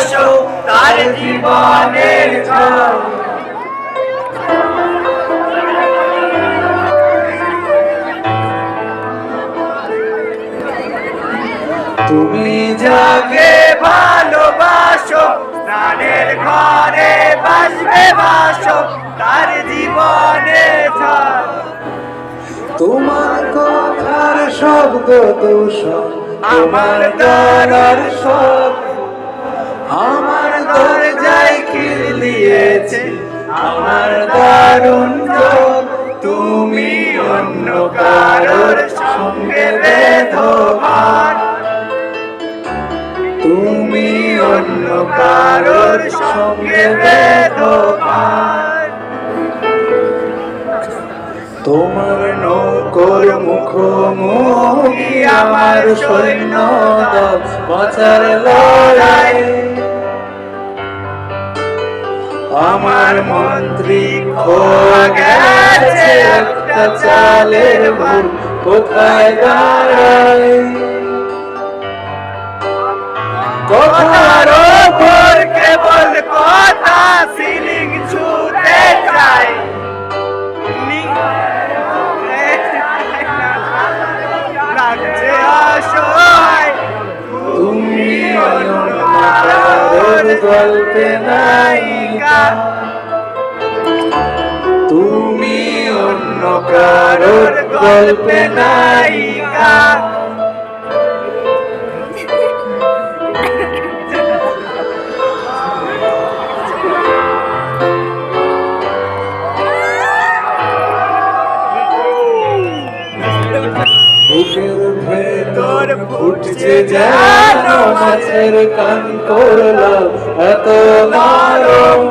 বাসো তার জীবনের তুমি যাকে ভালোবাসো, প্রাণের ঘরে বাসবে বাসো, তার জীবনে তোমার কথার শব্দ দূষণ আমার দরার সব আমার দরজায় খিল দিয়েছে। আমার দারুণ তুমি অন্য কারোর সঙ্গে বেদভার। তুমি অন্য কারোর সঙ্গে বেদভার। তোমার নৌকর মুখোমুখি আমার সৈন্য বাঁচার লড়াই আমার মন্ত্রী খোয়া গেছে একটা চালের ভুল। কোথায় দাঁড়ায়? কথার ওপর কেবল গল্পে নায়িকা। তুমি অন্য কারোর গল্পে নায়িকা। বুকের ভেতর ফুটছে যেন মাছের কান করলা। এত নরম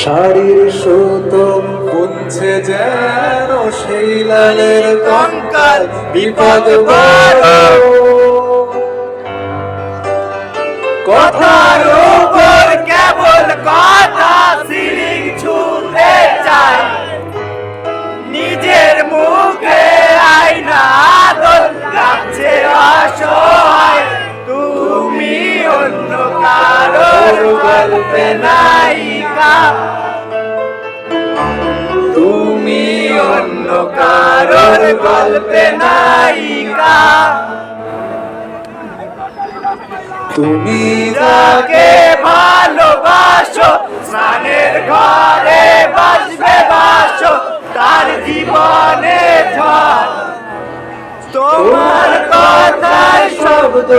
শাড়ির সুতো বুঝছে যেন সেই লালের কঙ্কাল বিপদ বড়। কথার নায়িকা। তুমি অন্য কারোর গল্পে নায়িকা। তুমি যাকে ভালোবাসো, স্নানের ঘরে বাসবে বাসো, তার জীবনে ঝড়। তোমার কথায় শব্দ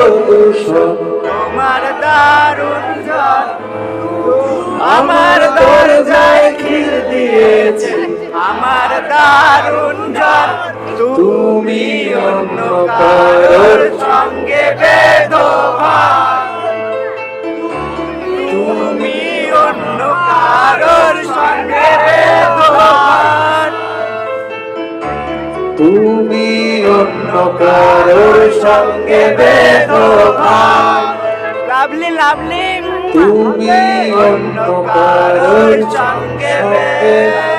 তোমার দারুণ দারুণ ঝড় তুমি অন্য কারোর সঙ্গে বেদভার তুমি অন্য কারোর সঙ্গে বেদভার তুমি অন্য কারোর সঙ্গে বেদভার লাভলি লাভলি তুমি অন্য কারোর সঙ্গে বেদভার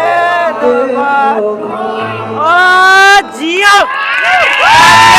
Oh, Gio!